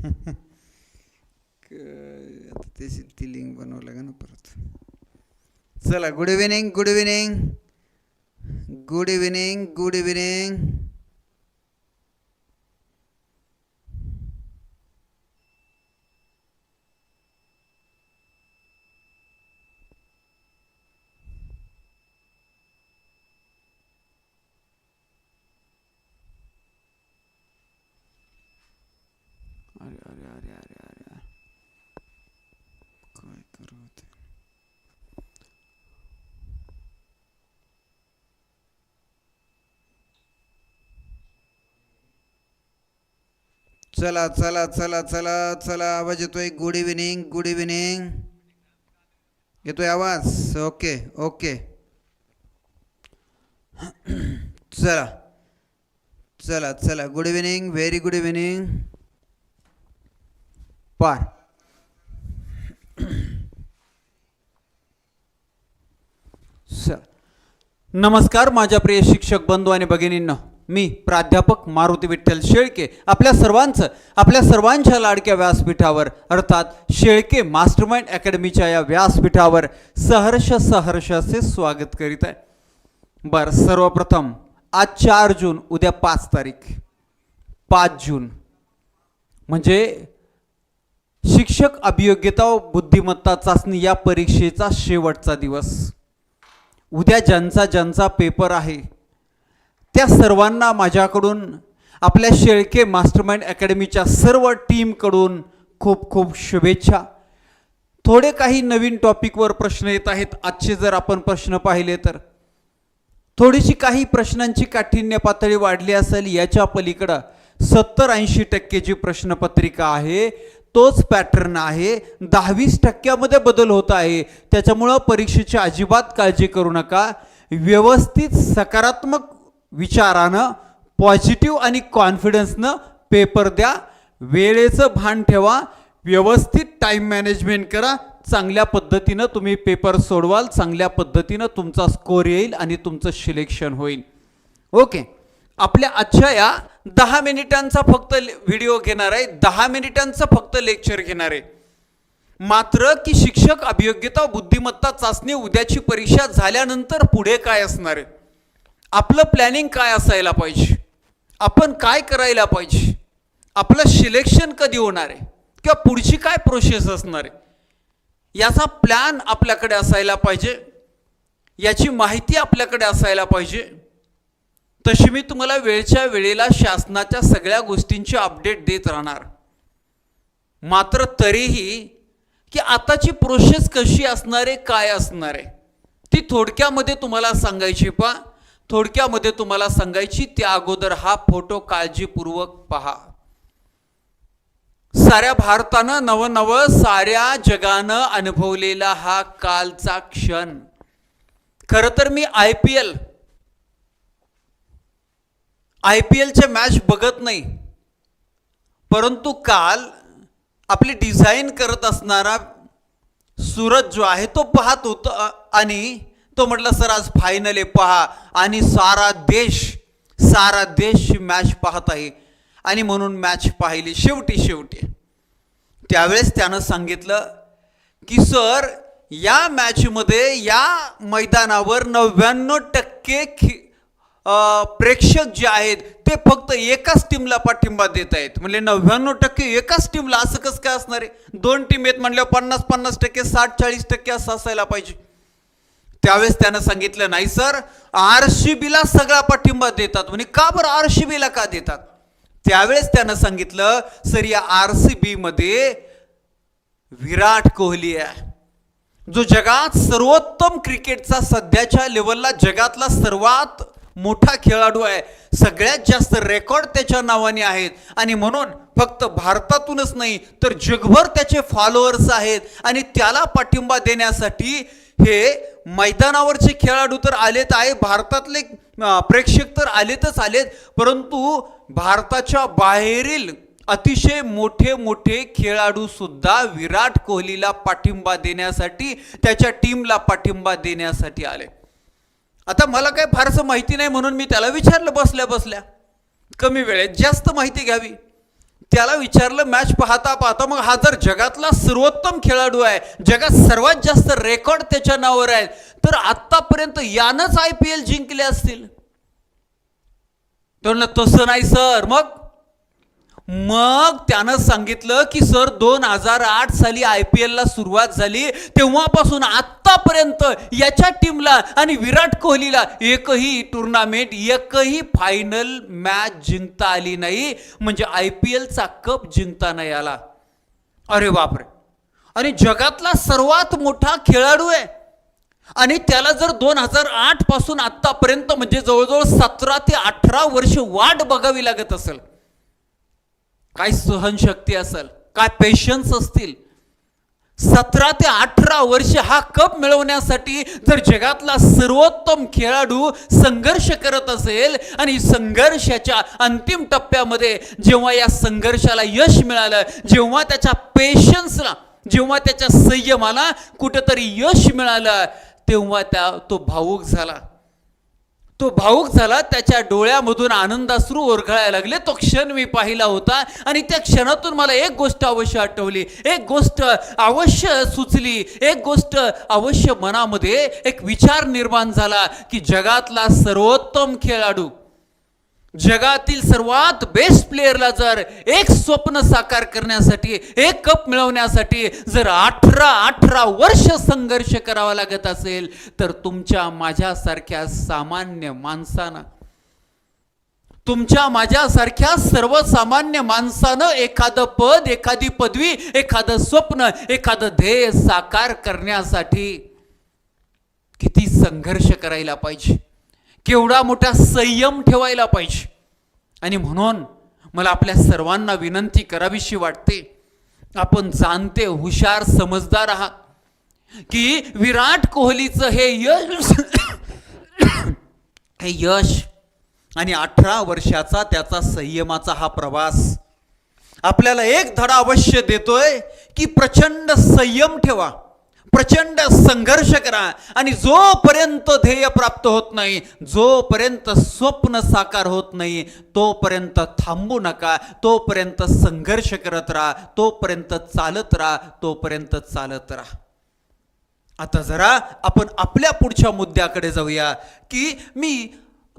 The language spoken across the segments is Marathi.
आता ते ती लिंक बनवावं लागेल ना परत चला good evening good evening good evening good evening अरे अरे अरे अरे अरे काय करू ते चला चला चला चला चला आवाज येतोय. गुड इव्हिनिंग गुड इव्हिनिंग येतोय आवाज? ओके ओके चला चला चला. Good evening very good evening पार. नमस्कार माझ्या प्रिय शिक्षक बंधू आणि भगिनींना. मी प्राध्यापक मारुती विठ्ठल शेळके आपल्या सर्वांचं आपल्या सर्वांच्या लाडक्या व्यासपीठावर अर्थात शेळके मास्टरमाइंड अकॅडमीच्या या व्यासपीठावर सहर्ष सहर्ष असे स्वागत करीत आहे. बरं सर्वप्रथम आज चार जून उद्या पाच तारीख. पाच जून. म्हणजे शिक्षक अभियोग्यता व बुद्धिमत्ता चाचणी या परीक्षेचा शेवटचा दिवस. उद्या ज्यांचा ज्यांचा पेपर आहे त्या सर्वांना माझ्याकडून आपल्या शेळके मास्टरमाइंड अकॅडमीच्या सर्व टीमकडून खूप खूप शुभेच्छा. थोडे काही नवीन टॉपिकवर प्रश्न येत आहेत आजचे जर आपण प्रश्न पाहिले तर. थोडीशी काही प्रश्नांची काठिण्य पातळी वाढली असेल याच्या पलीकडं सत्तर ऐंशी टक्केची प्रश्नपत्रिका आहे. तोच पॅटर्न आहे. दहावीस टक्क्यामध्ये बदल होत आहे. त्याच्यामुळं परीक्षेची अजिबात काळजी करू नका. व्यवस्थित सकारात्मक विचारानं पॉझिटिव्ह आणि कॉन्फिडन्सनं पेपर द्या. वेळेचं भान ठेवा. व्यवस्थित टाईम मॅनेजमेंट करा. चांगल्या पद्धतीनं तुम्ही पेपर सोडवाल. चांगल्या पद्धतीनं तुमचा स्कोर येईल आणि तुमचं सिलेक्शन होईल. ओके आपल्या आजच्या या दहा मिनिटांचा फक्त व्हिडिओ घेणार आहे. दहा मिनिटांचं फक्त लेक्चर घेणार आहे. मात्र की शिक्षक अभियोग्यता बुद्धिमत्ता चाचणी उद्याची परीक्षा झाल्यानंतर पुढे काय असणार आहे? आपलं प्लॅनिंग काय असायला पाहिजे? आपण काय करायला पाहिजे? आपलं सिलेक्शन कधी होणार आहे? किंवा पुढची काय प्रोसेस असणार आहे? याचा प्लॅन आपल्याकडे असायला पाहिजे. याची माहिती आपल्याकडे असायला पाहिजे. तशी मी तुम्हाला वेळच्या वेळेला शासनाच्या सगळ्या गोष्टींची अपडेट देत राहणार. मात्र तरीही की आताची प्रोसेस कशी असणार आहे काय असणार आहे ती थोडक्यामध्ये तुम्हाला सांगायची पा थोडक्यामध्ये तुम्हाला सांगायची त्या अगोदर हा फोटो काळजीपूर्वक पहा. साऱ्या भारतानं नवनवं साऱ्या जगानं अनुभवलेला हा कालचा क्षण. खरं तर मी I P L I P एलचे मॅच बघत नाही. परंतु काल आपली डिझाईन करत असणारा सूरज जो आहे तो पाहत होता आणि तो म्हटलं सर आज फायनल आहे पहा. आणि सारा देश सारा देश मॅच पाहत आहे. आणि म्हणून मॅच पाहिली शेवटी शेवटी. त्यावेळेस त्यानं सांगितलं की सर या मॅचमध्ये या मैदानावर नव्याण्णव टक्के खि प्रेक्षक जे आहेत ते फक्त एकाच टीमला पाठिंबा देत आहेत. म्हणजे नव्याण्णव टक्के एकाच टीमला असं कसं काय असणार आहे? दोन टीम आहेत म्हणल्यावर पन्नास पन्नास टक्के साठ चाळीस टक्के असं असायला पाहिजे. त्यावेळेस त्यानं सांगितलं नाही सर आर सी बीला सगळा पाठिंबा देतात. म्हणजे का बरं आर सी बीला का देतात? त्यावेळेस त्यानं सांगितलं सर या आर सी बीमध्ये विराट कोहली आहे. जो जगात सर्वोत्तम क्रिकेटचा सध्याच्या लेवलला जगातला सर्वात मोठा खेळाडू आहे. सगळ्यात जास्त रेकॉर्ड त्याच्या नावाने आहेत. आणि म्हणून फक्त भारतातूनच नाही तर जगभर त्याचे फॉलोअर्स आहेत. आणि त्याला पाठिंबा देण्यासाठी हे मैदानावरचे खेळाडू तर आलेत आहे भारतातले प्रेक्षक तर आलेतच आलेत परंतु भारताच्या बाहेरील अतिशय मोठे मोठे खेळाडू सुद्धा विराट कोहलीला पाठिंबा देण्यासाठी त्याच्या टीमला पाठिंबा देण्यासाठी आले. आता मला काय फारसं माहिती नाही म्हणून मी त्याला विचारलं बसल्या बसल्या. कमी वेळेत जास्त माहिती घ्यावी. त्याला विचारलं मॅच पाहता पाहता मग हा जर जगातला सर्वोत्तम खेळाडू आहे जगात सर्वात जास्त रेकॉर्ड त्याच्या नावावर आहेत तर आत्तापर्यंत यानंच आय पी एल जिंकले असतील. तर तसं नाही सर. मग मग त्यानं सांगितलं की सर दोन हजार आठ साली आय पी एलला सुरुवात झाली. तेव्हापासून आत्तापर्यंत याच्या टीमला आणि विराट कोहलीला एकही टुर्नामेंट एकही फायनल मॅच जिंकता आली नाही. म्हणजे आय पी एलचा कप जिंकता नाही आला. अरे बापरे. आणि जगातला सर्वात मोठा खेळाडू आहे. आणि त्याला जर दोन हजार आठपासून आत्तापर्यंत म्हणजे जवळजवळ सतरा ते अठरा वर्ष वाट बघावी लागत असेल काय सहनशक्ती असेल काय पेशन्स असतील? सतरा ते अठरा वर्ष हा कप मिळवण्यासाठी जर जगातला सर्वोत्तम खेळाडू संघर्ष करत असेल आणि संघर्षाच्या अंतिम टप्प्यामध्ये जेव्हा या संघर्षाला यश मिळालं जेव्हा त्याच्या पेशन्सला जेव्हा त्याच्या संयमाला कुठंतरी यश मिळालं तेव्हा त्या तो भावूक झाला. तो भाऊक झाला त्याच्या डोळ्यामधून आनंदाश्रू ओरघळायला लागले. तो क्षण मी पाहिला होता आणि त्या क्षणातून मला एक गोष्ट अवश्य आठवली. एक गोष्ट अवश्य सुचली. एक गोष्ट अवश्य मनामध्ये एक विचार निर्माण झाला की जगातला सर्वोत्तम खेळाडू जगातील सर्वात बेस्ट प्लेअरला जर एक स्वप्न साकार करण्यासाठी एक कप मिळवण्यासाठी जर अठरा अठरा वर्ष संघर्ष करावा लागत असेल तर तुमच्या माझ्यासारख्या सामान्य माणसानं तुमच्या माझ्यासारख्या सर्वसामान्य माणसानं एखादं पद एखादी पदवी एखादं स्वप्न एखादं ध्येय साकार करण्यासाठी किती संघर्ष करायला पाहिजे? केवढा मोठा संयम ठेवायला पाहिजे. आणि म्हणून मला आपल्या सर्वांना विनंती करावीशी वाटते. आपण जाणते हुशार समजदार आहात. की विराट कोहलीचं हे यश हे यश आणि अठरा वर्षाचा त्याचा संयमाचा हा प्रवास आपल्याला एक धडा अवश्य देतोय की प्रचंड संयम ठेवा. प्रचंड संघर्ष करा आणि जोपर्यंत ध्येय प्राप्त होत नाही जोपर्यंत स्वप्न साकार होत नाही तोपर्यंत थांबू नका तोपर्यंत संघर्ष करत राहा तोपर्यंत चालत राहा तोपर्यंत चालत राहा. आता जरा आपण आपल्या पुढच्या मुद्द्याकडे जाऊया की मी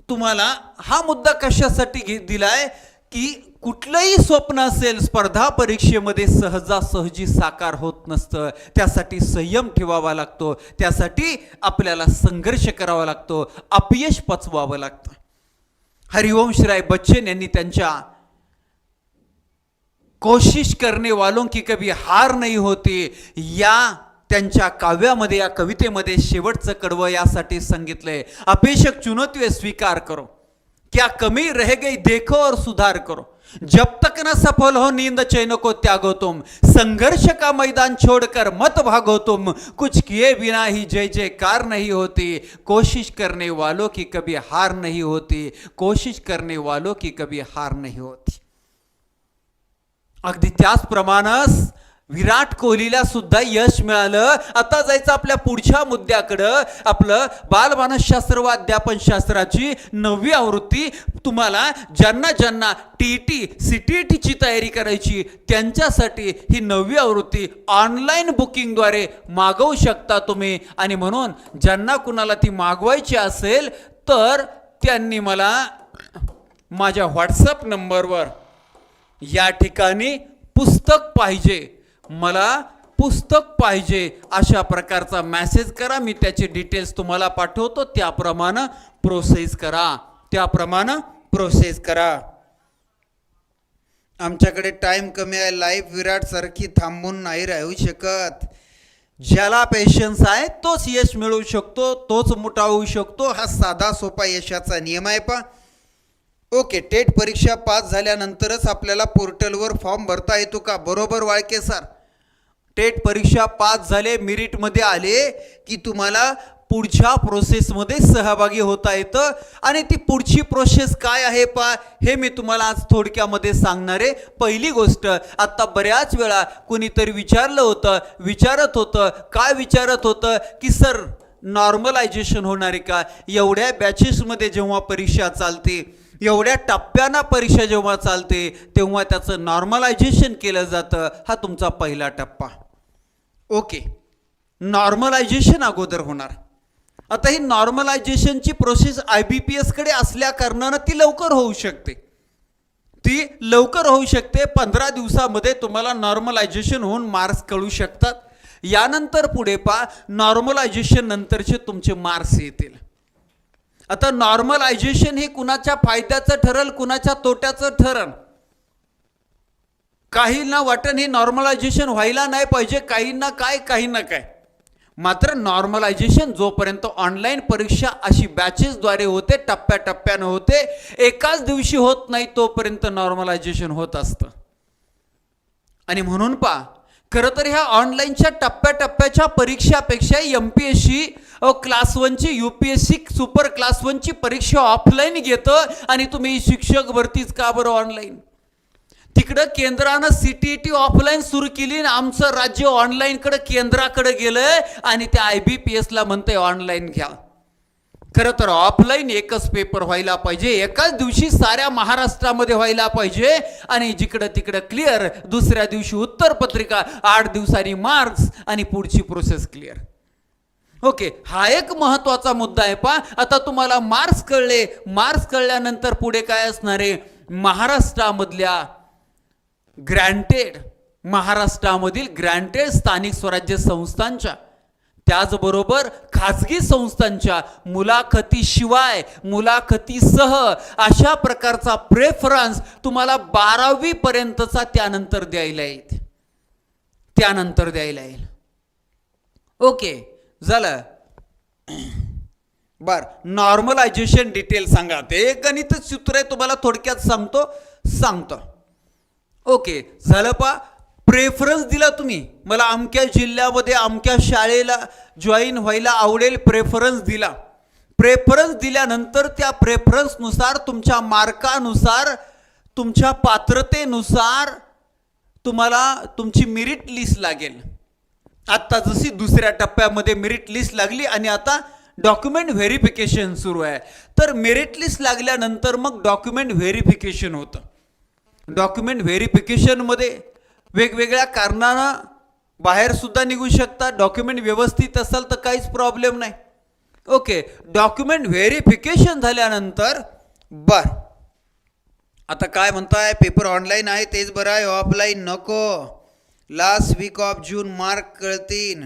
तुम्हाला हा मुद्दा कशासाठी घे दिलाय की कुठलंही स्वप्न असेल स्पर्धा परीक्षेमध्ये सहजासहजी साकार होत नसतं. त्यासाठी संयम ठेवावा लागतो. त्यासाठी आपल्याला संघर्ष करावा लागतो. अपयश पचवावं लागतं. हरिवंशराय बच्चन यांनी त्यांच्या कोशिश करणे वालों की कभी हार नाही होती. या त्यांच्या काव्यामध्ये या कवितेमध्ये शेवटचं कडवं यासाठी सांगितलंय. अपेक्षक चुनौती स्वीकार करो. क्या कमी रह गई देखो और सुधार करो. जब तक न सफल हो नींद चैन को त्यागो तुम। संघर्ष का मैदान छोड़कर मत भागो तुम। कुछ किए बिना ही जय जयकार नहीं होती। कोशिश करने वालों की कभी हार नहीं होती। कोशिश करने वालों की कभी हार नहीं होती। अगदी त्याचप्रमाणेच विराट कोहलीला सुद्धा यश मिळालं. आता जायचं आपल्या पुढच्या मुद्द्याकडं. आपलं बालमानसशास्त्र व अध्यापन शास्त्राची नववी आवृत्ती. तुम्हाला ज्यांना ज्यांना टी टी सी टी टीची तयारी करायची त्यांच्यासाठी ही नववी आवृत्ती ऑनलाईन बुकिंगद्वारे मागवू शकता तुम्ही. आणि म्हणून ज्यांना कुणाला ती मागवायची असेल तर त्यांनी मला माझ्या व्हॉट्सअप नंबरवर या ठिकाणी पुस्तक पाहिजे. मला पुस्तक पाहिजे अशा प्रकारचा मॅसेज करा. मी त्याचे डिटेल्स तुम्हाला पाठवतो. त्याप्रमाणे प्रोसेस करा. त्याप्रमाणे प्रोसेस करा. आमच्याकडे टाईम कमी आहे. लाईफ विराटसारखी थांबून नाही राहू शकत. ज्याला पेशन्स आहे तोच यश मिळवू शकतो. तोच मोठा होऊ शकतो. हा साधा सोपा यशाचा नियम आहे पा ओके टेट परीक्षा पास झाल्यानंतरच आपल्याला पोर्टलवर फॉर्म भरता येतो का? बरोबर वाळके सर टेट परीक्षा पास झाले मिरिटमध्ये आले की तुम्हाला पुढच्या प्रोसेसमध्ये सहभागी होता येतं. आणि ती पुढची प्रोसेस काय आहे पा हे मी तुम्हाला आज थोडक्यामध्ये सांगणार आहे पहिली गोष्ट. आत्ता बऱ्याच वेळा कुणीतरी विचारलं होतं विचारत होतं काय विचारत होतं की सर नॉर्मलायझेशन होणार आहे का? एवढ्या बॅचेसमध्ये जेव्हा परीक्षा चालते एवढ्या टप्प्यांना परीक्षा जेव्हा चालते तेव्हा त्याचं नॉर्मलायझेशन केलं जातं. हा तुमचा पहिला टप्पा. ओके. नॉर्मलायझेशन अगोदर होणार. आता ही नॉर्मलायझेशनची प्रोसेस आय बी पी एसकडे असल्या कारणानं ती लवकर होऊ शकते. ती लवकर होऊ शकते. पंधरा दिवसामध्ये तुम्हाला नॉर्मलायझेशन होऊन मार्क्स कळू शकतात. यानंतर पुढे पा नॉर्मलायझेशन नंतरचे तुमचे मार्क्स येतील. आता नॉर्मलायझेशन हे कुणाच्या फायद्याचं ठरल कुणाच्या तोट्याचं ठरल काहींना वाटण हे नॉर्मलायझेशन व्हायला नाही पाहिजे काहींना काय काहींना काय? मात्र नॉर्मलायझेशन जोपर्यंत ऑनलाईन परीक्षा अशी बॅचेसद्वारे होते टप्प्याटप्प्यानं होते एकाच दिवशी होत नाही तोपर्यंत नॉर्मलायझेशन होत असतं. आणि म्हणून पा खरं तर ह्या ऑनलाईनच्या टप्प्याटप्प्याच्या परीक्षापेक्षा M P S C class वनची U P S C super class वनची परीक्षा ऑफलाईन घेतं आणि तुम्ही शिक्षक भरतीच का बरं ऑनलाईन तिकडं केंद्रानं सी टी टी ऑफलाईन सुरू केली आणि आमचं राज्य ऑनलाईनकडं केंद्राकडे गेलं आणि त्या आय बी पी एसला म्हणतंय ऑनलाईन घ्या. खरं तर ऑफलाईन एकच पेपर व्हायला पाहिजे. एकाच दिवशी साऱ्या महाराष्ट्रामध्ये व्हायला पाहिजे. आणि जिकडं तिकडं क्लिअर दुसऱ्या दिवशी उत्तर पत्रिका आठ दिवसांनी मार्क्स आणि पुढची प्रोसेस क्लिअर ओके हा एक महत्त्वाचा मुद्दा आहे पा आता तुम्हाला मार्क्स कळले. मार्क्स कळल्यानंतर पुढे काय असणार आहे? महाराष्ट्रामधल्या ग्रँटेड महाराष्ट्रामधील ग्रँटेड स्थानिक स्वराज्य संस्थांच्या त्याचबरोबर खाजगी संस्थांच्या मुलाखतीशिवाय मुलाखतीसह अशा प्रकारचा प्रेफरन्स तुम्हाला बारावीपर्यंतचा त्यानंतर द्यायला येईल. त्यानंतर द्यायला येईल. ओके झालं. बर नॉर्मलायझेशन डिटेल सांगा. ते गणित सूत्र आहे तुम्हाला थोडक्यात सांगतो सांगतो. ओके झालं पा प्रेफरन्स दिला तुम्ही. मला अमक्या जिल्ह्यामध्ये अमक्या शाळेला जॉईन व्हायला आवडेल प्रेफरन्स दिला. प्रेफरन्स दिल्यानंतर त्या प्रेफरन्सनुसार तुमच्या मार्कानुसार तुमच्या पात्रतेनुसार तुम्हाला तुमची मेरिट लिस्ट लागेल. आत्ता जशी दुसऱ्या टप्प्यामध्ये मेरिट लिस्ट लागली आणि आता डॉक्युमेंट व्हेरिफिकेशन सुरू आहे. तर मेरिट लिस्ट लागल्यानंतर मग डॉक्युमेंट व्हेरिफिकेशन होतं. डॉक्युमेंट व्हेरिफिकेशनमध्ये वेगवेगळ्या कारणानं बाहेरसुद्धा निघू शकता. डॉक्युमेंट व्यवस्थित असेल तर काहीच प्रॉब्लेम नाही. ओके डॉक्युमेंट व्हेरिफिकेशन झाल्यानंतर बर. आता काय म्हणताय? पेपर ऑनलाईन आहे तेच बरं आहे. ऑफलाईन नको. Last week of June mark कळतील.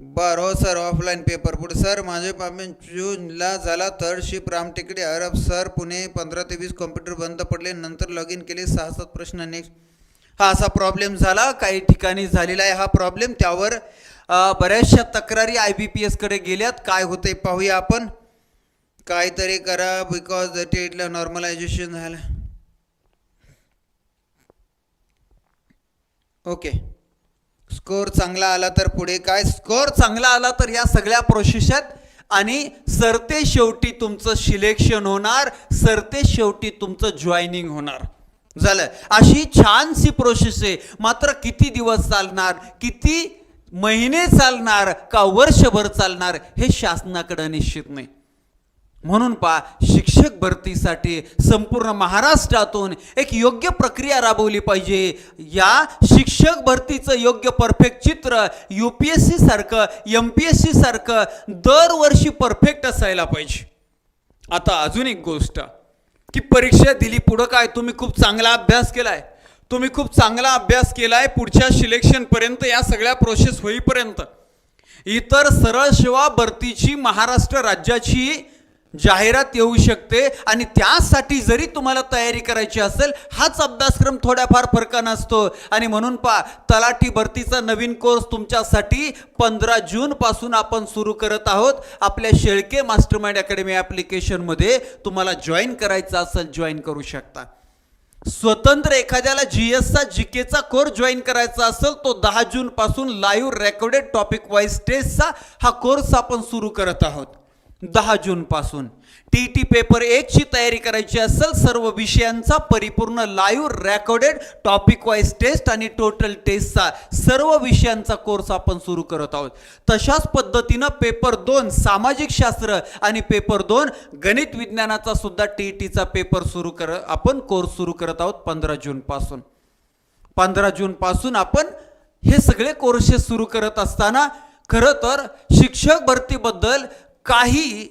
बर हो सर ऑफलाईन पेपर पुढे सर माझे पेमेंट जूनला झाला थर्ड शिप रामटेकडे अरब सर पुणे पंधरा ते वीस कॉम्प्युटर बंद पडले. नंतर लॉग इन केले. सहा सात प्रश्न नेक्स्ट हा असा प्रॉब्लेम झाला. काही ठिकाणी झालेला आहे हा प्रॉब्लेम त्यावर बऱ्याचशा तक्रारी आय बी पी एसकडे गेल्यात. काय होते पाहूया आपण. काहीतरी करा बिकॉज द टेटला नॉर्मलायझेशन झालं. ओके स्कोर चांगला आला तर पुढे काय? स्कोर चांगला आला तर या सगळ्या प्रोसेसात आणि सरते शेवटी तुमचं सिलेक्शन होणार. सरते शेवटी तुमचं जॉईनिंग होणार. झालं. अशी छानशी प्रोसेस आहे. मात्र किती दिवस चालणार? किती महिने चालणार? का वर्षभर चालणार? हे शासनाकडे निश्चित नाही. म्हणून पा शिक्षक भरतीसाठी संपूर्ण महाराष्ट्रातून एक योग्य प्रक्रिया राबवली पाहिजे. या शिक्षक भरतीचं योग्य परफेक्ट चित्र यू पी एस सी सारखं एम पी एस सी सारखं दरवर्षी परफेक्ट असायला पाहिजे. आता अजून एक गोष्ट. की परीक्षा दिली. पुढं काय? तुम्ही खूप चांगला अभ्यास केलाय. तुम्ही खूप चांगला अभ्यास केलाय पुढच्या सिलेक्शनपर्यंत या सगळ्या प्रोसेस होईपर्यंत. इतर सरळ सेवा भरतीची महाराष्ट्र राज्याची जाहिरात येऊ शकते आणि त्यासाठी जरी तुम्हाला तयारी करायची असेल हाच अभ्यासक्रम थोड्याफार फरकानं असतो. आणि म्हणून पा तलाठी भरतीचा नवीन कोर्स तुमच्यासाठी पंधरा जून पासून आपण सुरू करत आहोत. आपल्या शेळके मास्टर माइंड अकॅडमी ॲप्लिकेशनमध्ये तुम्हाला जॉईन करायचं असेल जॉईन करू शकता. स्वतंत्र एखाद्याला जी एसचा जी केचा कोर्स जॉईन करायचा असेल तो दहा जून पासून लाईव्ह रेकॉर्डेड टॉपिक वाईज टेस्टचा हा कोर्स आपण सुरू करत आहोत. दहा जूनपासून टी टी पेपर एकची तयारी करायची असेल सर्व विषयांचा परिपूर्ण live recorded topic wise test आणि टोटल टेस्टचा सर्व विषयांचा कोर्स आपण सुरू करत आहोत. तशाच पद्धतीनं पेपर दोन सामाजिक शास्त्र आणि पेपर दोन गणित विज्ञानाचा सुद्धा टी टीचा पेपर सुरू कर आपण कोर्स सुरू करत आहोत पंधरा जूनपासून पंधरा जूनपासून आपण हे सगळे कोर्सेस सुरू करत असताना खरं तर शिक्षक भरतीबद्दल काही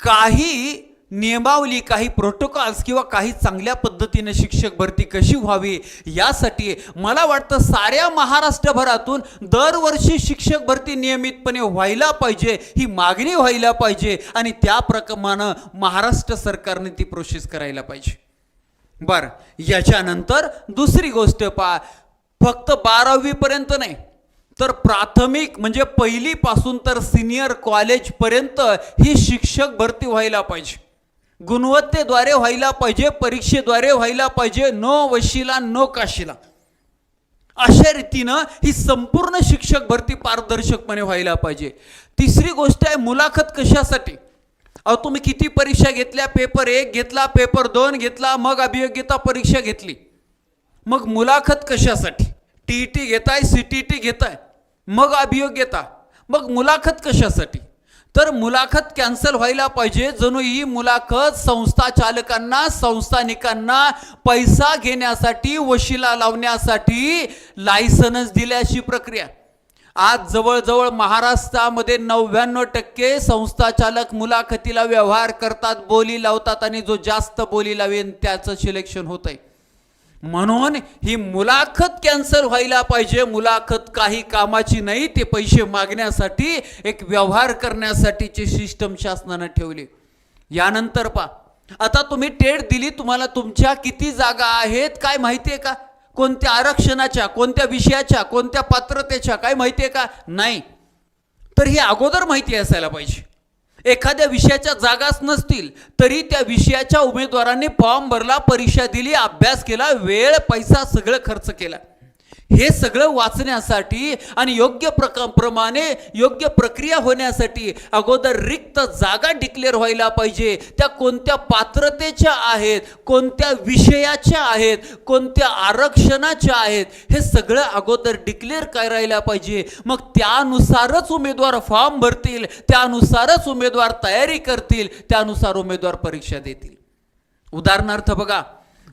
काही नियमावली काही प्रोटोकॉल्स किंवा काही चांगल्या पद्धतीने शिक्षक भरती कशी व्हावी यासाठी मला वाटतं साऱ्या महाराष्ट्रभरातून दरवर्षी शिक्षक भरती नियमितपणे व्हायला पाहिजे ही मागणी व्हायला पाहिजे आणि त्या प्रमाणं महाराष्ट्र सरकारने ती प्रोसेस करायला पाहिजे. बरं याच्यानंतर दुसरी गोष्ट पहा फक्त बारावीपर्यंत नाही तर प्राथमिक म्हणजे पहिलीपासून तर सिनियर कॉलेजपर्यंत ही शिक्षक भरती व्हायला पाहिजे. गुणवत्तेद्वारे व्हायला पाहिजे परीक्षेद्वारे व्हायला पाहिजे नो वशिला नो काशीला. अशा रीतीनं ही संपूर्ण शिक्षक भरती पारदर्शकपणे व्हायला पाहिजे. तिसरी गोष्ट आहे मुलाखत कशासाठी? अहो तुम्ही किती परीक्षा घेतल्या? पेपर एक घेतला पेपर दोन घेतला मग अभियोग्यता परीक्षा घेतली. मग मुलाखत कशासाठी? टी टी घेताय सी टी टी घेताय मग अभियोग घेता मग मुलाखत कशासाठी? तर मुलाखत कॅन्सल व्हायला पाहिजे जणू ही मुलाखत संस्था चालकांना संस्थानिकांना पैसा घेण्यासाठी वशिला लावण्यासाठी लायसन्स दिल्याची प्रक्रिया. आज जवळजवळ महाराष्ट्रामध्ये नव्याण्णव टक्के संस्था चालक मुलाखतीला व्यवहार करतात बोली लावतात आणि जो जास्त बोली लावेन त्याचं सिलेक्शन होत आहे म्हणून ही मुलाखत कॅन्सल व्हायला पाहिजे. मुलाखत काही कामाची नाही ते पैसे मागण्यासाठी एक व्यवहार करण्यासाठीची सिस्टम शासनानं ठेवली. यानंतर पा आता तुम्ही टेट दिली तुम्हाला तुमच्या किती जागा आहेत काय माहिती आहे का? कोणत्या आरक्षणाच्या कोणत्या विषयाच्या कोणत्या पात्रतेच्या काय माहिती आहे का? नाही. तर ही अगोदर माहिती असायला पाहिजे. एखाद्या विषयाच्या जागाच नसतील तरी त्या विषयाच्या उमेदवारांनी फॉर्म भरला परीक्षा दिली अभ्यास केला वेळ पैसा सगळं खर्च केला. हे सगळं वाचण्यासाठी आणि योग्य प्रका प्रमाणे योग्य प्रक्रिया होण्यासाठी अगोदर रिक्त जागा डिक्लेअर व्हायला पाहिजे. त्या कोणत्या पात्रतेच्या आहेत कोणत्या विषयाच्या आहेत कोणत्या आरक्षणाच्या आहेत हे सगळं अगोदर डिक्लेअर करायला पाहिजे? मग त्यानुसारच उमेदवार फॉर्म भरतील त्यानुसारच उमेदवार तयारी करतील त्यानुसार उमेदवार परीक्षा देतील. उदाहरणार्थ बघा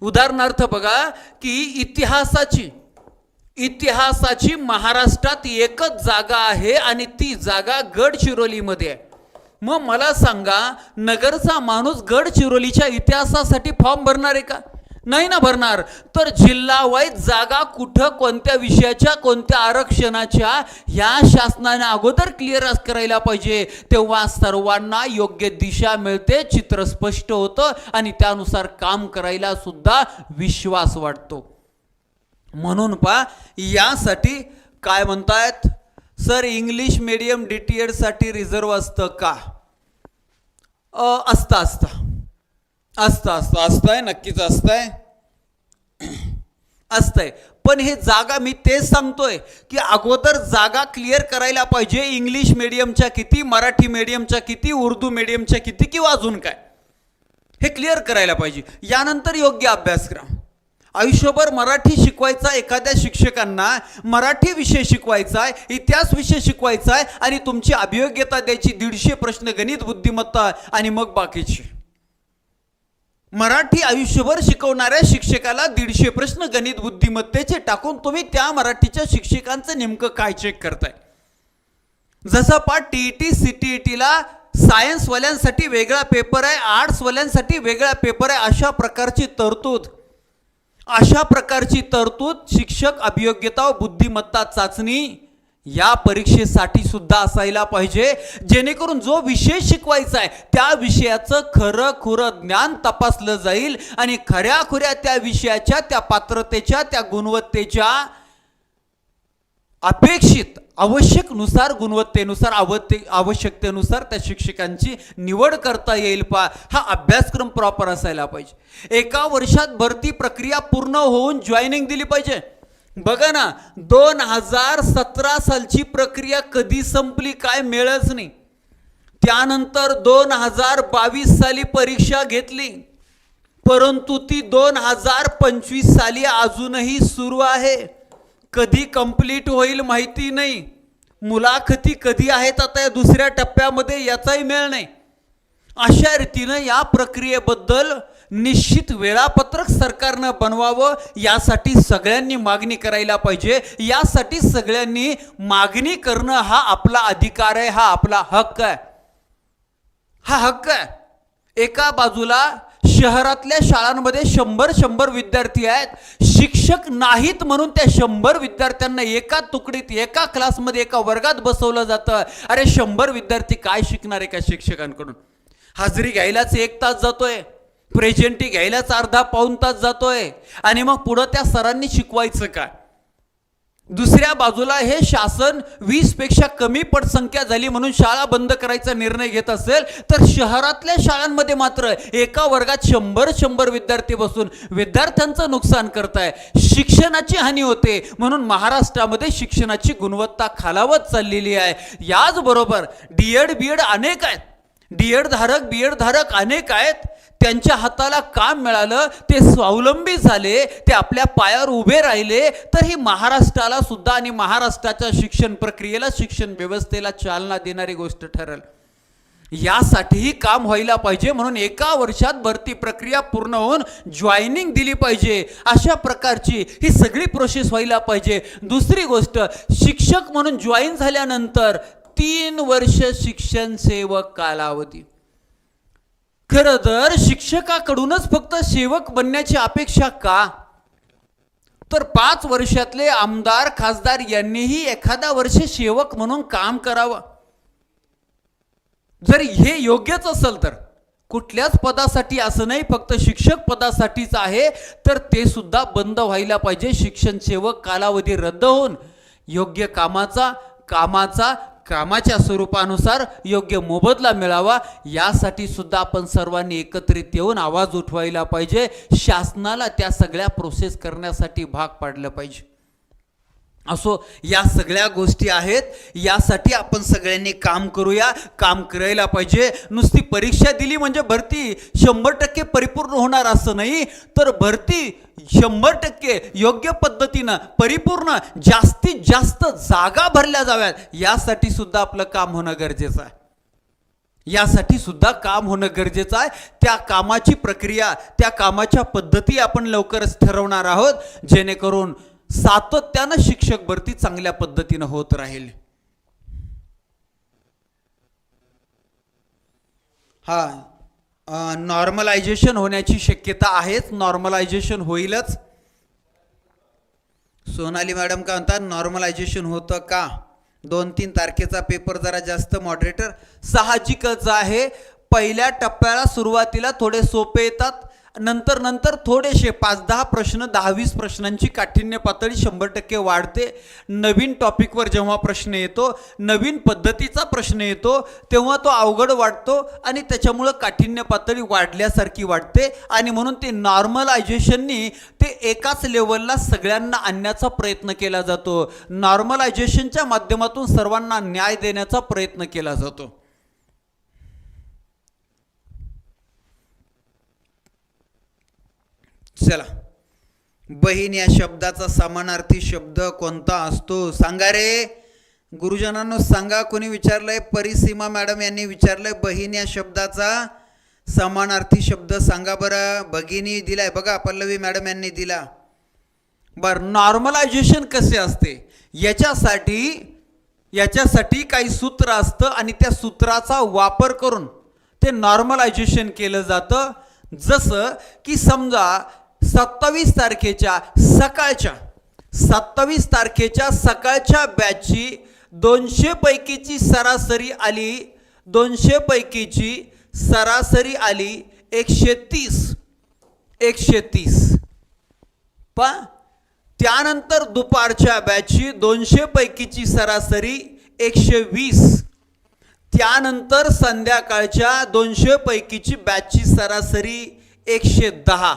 उदाहरणार्थ बघा की इतिहासाची इतिहासाची महाराष्ट्रात एकच जागा आहे आणि ती जागा गडचिरोलीमध्ये आहे. मग मला सांगा नगरचा माणूस गडचिरोलीच्या इतिहासासाठी फॉर्म भरणार आहे का? नाही ना भरणार. तर जिल्हावाईज जागा कुठं कोणत्या विषयाच्या कोणत्या आरक्षणाच्या ह्या शासनाने अगोदर क्लिअर करायला पाहिजे. तेव्हा सर्वांना योग्य दिशा मिळते चित्र स्पष्ट होतं आणि त्यानुसार काम करायला सुद्धा विश्वास वाटतो. म्हणून पा यासाठी काय म्हणतायत? Sir English medium D T एडसाठी reserve असतं का? असतं असतं असतं. असतं असतं. असतंय नक्कीच असतंय. असतंय. पण हे जागा मी तेच सांगतोय की अगोदर जागा क्लिअर करायला पाहिजे इंग्लिश मीडियमच्या किती मराठी मिडियमच्या किती उर्दू मीडियमच्या किती किंवा अजून काय. हे क्लिअर करायला पाहिजे. यानंतर योग्य अभ्यासक्रम. आयुष्यभर मराठी शिकवायचा एखाद्या शिक्षकांना मराठी विषय शिकवायचा आहे इतिहास विषय शिकवायचा आहे आणि तुमची अभियोग्यता द्यायची दीडशे प्रश्न गणित बुद्धिमत्ता आणि मग बाकीची. मराठी आयुष्यभर शिकवणाऱ्या शिक्षकाला दीडशे प्रश्न गणित बुद्धिमत्तेचे टाकून तुम्ही त्या मराठीच्या शिक्षकांचं नेमकं काय चेक करताय? जसं पा टी टी सी टी टीला सायन्सवाल्यांसाठी वेगळा पेपर आहे आर्ट्सवाल्यांसाठी वेगळा पेपर आहे अशा प्रकारची तरतूद अशा प्रकारची तरतूद शिक्षक अभियोग्यता व बुद्धिमत्ता चाचणी या परीक्षेसाठी सुद्धा असायला पाहिजे. जेणेकरून जो विषय शिकवायचा आहे त्या विषयाचं खरं खुरं ज्ञान तपासलं जाईल आणि खऱ्या खुऱ्या त्या विषयाच्या त्या पात्रतेच्या त्या गुणवत्तेच्या अपेक्षित आवश्यकनुसार गुणवत्तेनुसार आवत्ते आवश्यकतेनुसार त्या शिक्षकांची निवड करता येईल पा हा अभ्यासक्रम प्रॉपर असायला पाहिजे. एका वर्षात भरती प्रक्रिया पूर्ण होऊन जॉईनिंग दिली पाहिजे. बघा ना दोन हजार सतरा सालची प्रक्रिया कधी संपली काय मिळच नाही. त्यानंतर दोन हजार बावीस साली परीक्षा घेतली. परंतु ती दोन हजार पंचवीस साली अजूनही सुरू आहे. कधी कंप्लीट होईल माहिती नाही. मुलाखती कधी आहेत आता या दुसऱ्या टप्प्यामध्ये याचाही मेळ नाही. अशा रीतीनं या प्रक्रियेबद्दल निश्चित वेळापत्रक सरकारनं बनवावं यासाठी सगळ्यांनी मागणी करायला पाहिजे. यासाठी सगळ्यांनी मागणी करणं हा आपला अधिकार आहे हा आपला हक्क आहे. हा हक्क आहे. एका बाजूला शहरातल्या शाळांमध्ये शंभर शंभर विद्यार्थी आहेत. शिक्षक नाहीत म्हणून त्या शंभर विद्यार्थ्यांना एका तुकडीत एका क्लासमध्ये एका वर्गात बसवलं जातं. अरे शंभर विद्यार्थी काय शिकणार एका शिक्षकांकडून? हाजरी घ्यायलाच एक तास जातोय. प्रेझेंटी घ्यायलाच अर्धा पाऊन तास जातोय. आणि मग पुढं त्या सरांनी शिकवायचं काय? दुसऱ्या बाजूला हे शासन वीसपेक्षा कमी पटसंख्या झाली म्हणून शाळा बंद करायचा निर्णय घेत असेल तर शहरातल्या शाळांमध्ये मात्र एका वर्गात शंभर शंभर विद्यार्थी बसून विद्यार्थ्यांचं नुकसान करताय. शिक्षणाची हानी होते म्हणून महाराष्ट्रामध्ये शिक्षणाची गुणवत्ता खालावत चाललेली आहे. याचबरोबर डी एड बी एड अनेक आहेत. डीएड धारक बीएड धारक अनेक आहेत. त्यांच्या हाताला काम मिळालं? ते स्वावलंबी झाले ते आपल्या पायावर उभे राहिले तर ही महाराष्ट्राला सुद्धा आणि महाराष्ट्राच्या शिक्षण प्रक्रियेला शिक्षण व्यवस्थेला चालना देणारी गोष्ट ठरेल. यासाठीही काम व्हायला पाहिजे म्हणून एका वर्षात भरती प्रक्रिया पूर्ण होऊन जॉईनिंग दिली पाहिजे. अशा प्रकारची ही सगळी प्रोसेस व्हायला पाहिजे. दुसरी गोष्ट शिक्षक म्हणून जॉईन झाल्यानंतर तीन वर्ष शिक्षण सेवक कालावधी. खरं तर शिक्षकाकडूनच फक्त सेवक बनण्याची अपेक्षा का? तर पाच वर्षातले आमदार खासदार यांनीही एखादा वर्ष सेवक म्हणून काम करावं. जर हे योग्यच असेल तर कुठल्याच पदासाठी असं नाही फक्त शिक्षक पदासाठीच आहे तर ते सुद्धा बंद व्हायला पाहिजे. शिक्षण सेवक कालावधी रद्द होऊन योग्य कामाचा कामाचा कामाच्या स्वरूपानुसार योग्य मोबदला मिळावा यासाठी सुद्धा आपण सर्वांनी एकत्रित येऊन आवाज उठवायला पाहिजे. शासनाला त्या सगळ्या प्रोसेस करण्यासाठी भाग पाडलं पाहिजे. असो या सगळ्या गोष्टी आहेत. यासाठी आपण सगळ्यांनी काम करूया. काम करायला पाहिजे. नुसती परीक्षा दिली म्हणजे भरती. शंभर टक्के परिपूर्ण होणार असं नाही. तर भरती शंभर टक्के योग्य पद्धतीनं परिपूर्ण जास्तीत जास्त जागा भरल्या जाव्यात. यासाठी सुद्धा आपलं काम होणं गरजेचं आहे. यासाठी सुद्धा काम होणं गरजेचं आहे. त्या कामाची प्रक्रिया त्या कामाच्या पद्धती आपण लवकरच ठरवणार आहोत. जेणेकरून सातत्यानं शिक्षक भरती चांगल्या पद्धतीनं होत राहील. हा नॉर्मलायझेशन होण्याची शक्यता आहेच. नॉर्मलायझेशन होईलच. सोनाली मॅडम काय म्हणतात नॉर्मलायझेशन होतं का? दोन तीन तारखेचा पेपर जरा जास्त मॉडरेटर साहजिकच आहे. पहिल्या टप्प्याला सुरुवातीला थोडे सोपे येतात. नंतर नंतर थोडेसे पाच दहा प्रश्न दहा वीस प्रश्नांची काठिण्य पातळी शंभर टक्के वाढते. नवीन टॉपिकवर जेव्हा प्रश्न येतो नवीन पद्धतीचा प्रश्न येतो तेव्हा तो अवघड वाटतो आणि त्याच्यामुळं काठिण्य पातळी वाढल्यासारखी वाटते आणि म्हणून ते नॉर्मलायझेशननी ते एकाच लेवलला सगळ्यांना आणण्याचा प्रयत्न केला जातो. नॉर्मलायझेशनच्या माध्यमातून सर्वांना न्याय देण्याचा प्रयत्न केला जातो. चला. बहीण या शब्दाचा समानार्थी शब्द कोणता असतो? सांगा रे. गुरुजनांनो सांगा. कोणी विचारलंय? परिसीमा मॅडम यांनी विचारलंय बहीण या शब्दाचा समानार्थी शब्द सांगा बरं. भगिनी दिलाय. बघा पल्लवी मॅडम यांनी दिला. बर नॉर्मलायझेशन कसे असते? याच्यासाठी याच्यासाठी काही सूत्र असतं आणि त्या सूत्राचा वापर करून ते नॉर्मलायझेशन केलं जातं. जसं की समजा सत्तावीस तारखेच्या सकाळच्या सत्तावीस तारखेच्या सकाळच्या बॅचची दोनशे पैकीची सरासरी आली दोनशे पैकीची सरासरी आली एकशे तीस एकशे तीस. पा त्यानंतर दुपारच्या बॅचची दोनशे पैकीची सरासरी एकशे वीस. त्यानंतर संध्याकाळच्या दोनशे पैकीची बॅचची सरासरी एकशे दहा.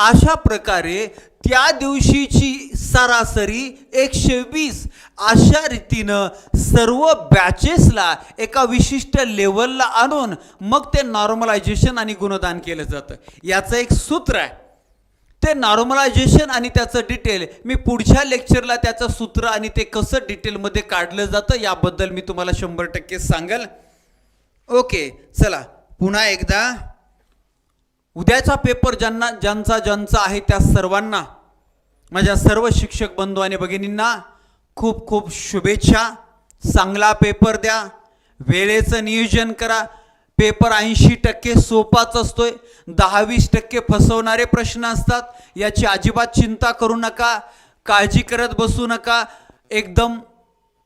अशा प्रकारे त्या दिवशीची सरासरी एकशे वीस अशा रीतीनं सर्व बॅचेसला एका विशिष्ट लेवलला आणून मग ते नॉर्मलायझेशन आणि गुणदान केलं जातं. याचं एक सूत्र आहे. ते नॉर्मलायझेशन आणि त्याचं डिटेल मी पुढच्या लेक्चरला त्याचं सूत्र आणि ते कसं डिटेलमध्ये काढलं जातं याबद्दल मी तुम्हाला शंभर टक्के सांगेल. ओके चला. पुन्हा एकदा. उद्याचा पेपर ज्यांना ज्यांचा ज्यांचा आहे त्या सर्वांना माझ्या सर्व शिक्षक बंधू आणि भगिनींना खूप खूप शुभेच्छा. चांगला पेपर द्या. वेळेचं नियोजन करा. पेपर ऐंशी टक्के सोपाच असतोय. आहे दहावीस टक्के फसवणारे प्रश्न असतात. याची अजिबात चिंता करू नका. काळजी करत बसू नका. एकदम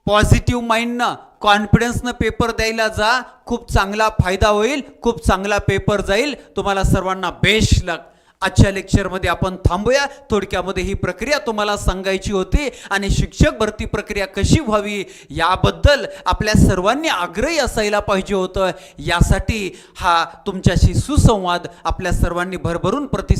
पॉझिटिव्ह माइंडनं कॉन्फिडन्सनं पेपर द्यायला जा खूप चांगला फायदा होईल खूप चांगला पेपर जाईल. तुम्हाला सर्वांना बेस्ट लक. आजच्या लेक्चरमध्ये आपण थांबूया. थोडक्यामध्ये ही प्रक्रिया तुम्हाला सांगायची होती आणि शिक्षक भरती प्रक्रिया कशी व्हावी याबद्दल आपल्या सर्वांनी आग्रही असायला पाहिजे होतं. यासाठी हा तुमच्याशी सुसंवाद आपल्या सर्वांनी भरभरून प्रति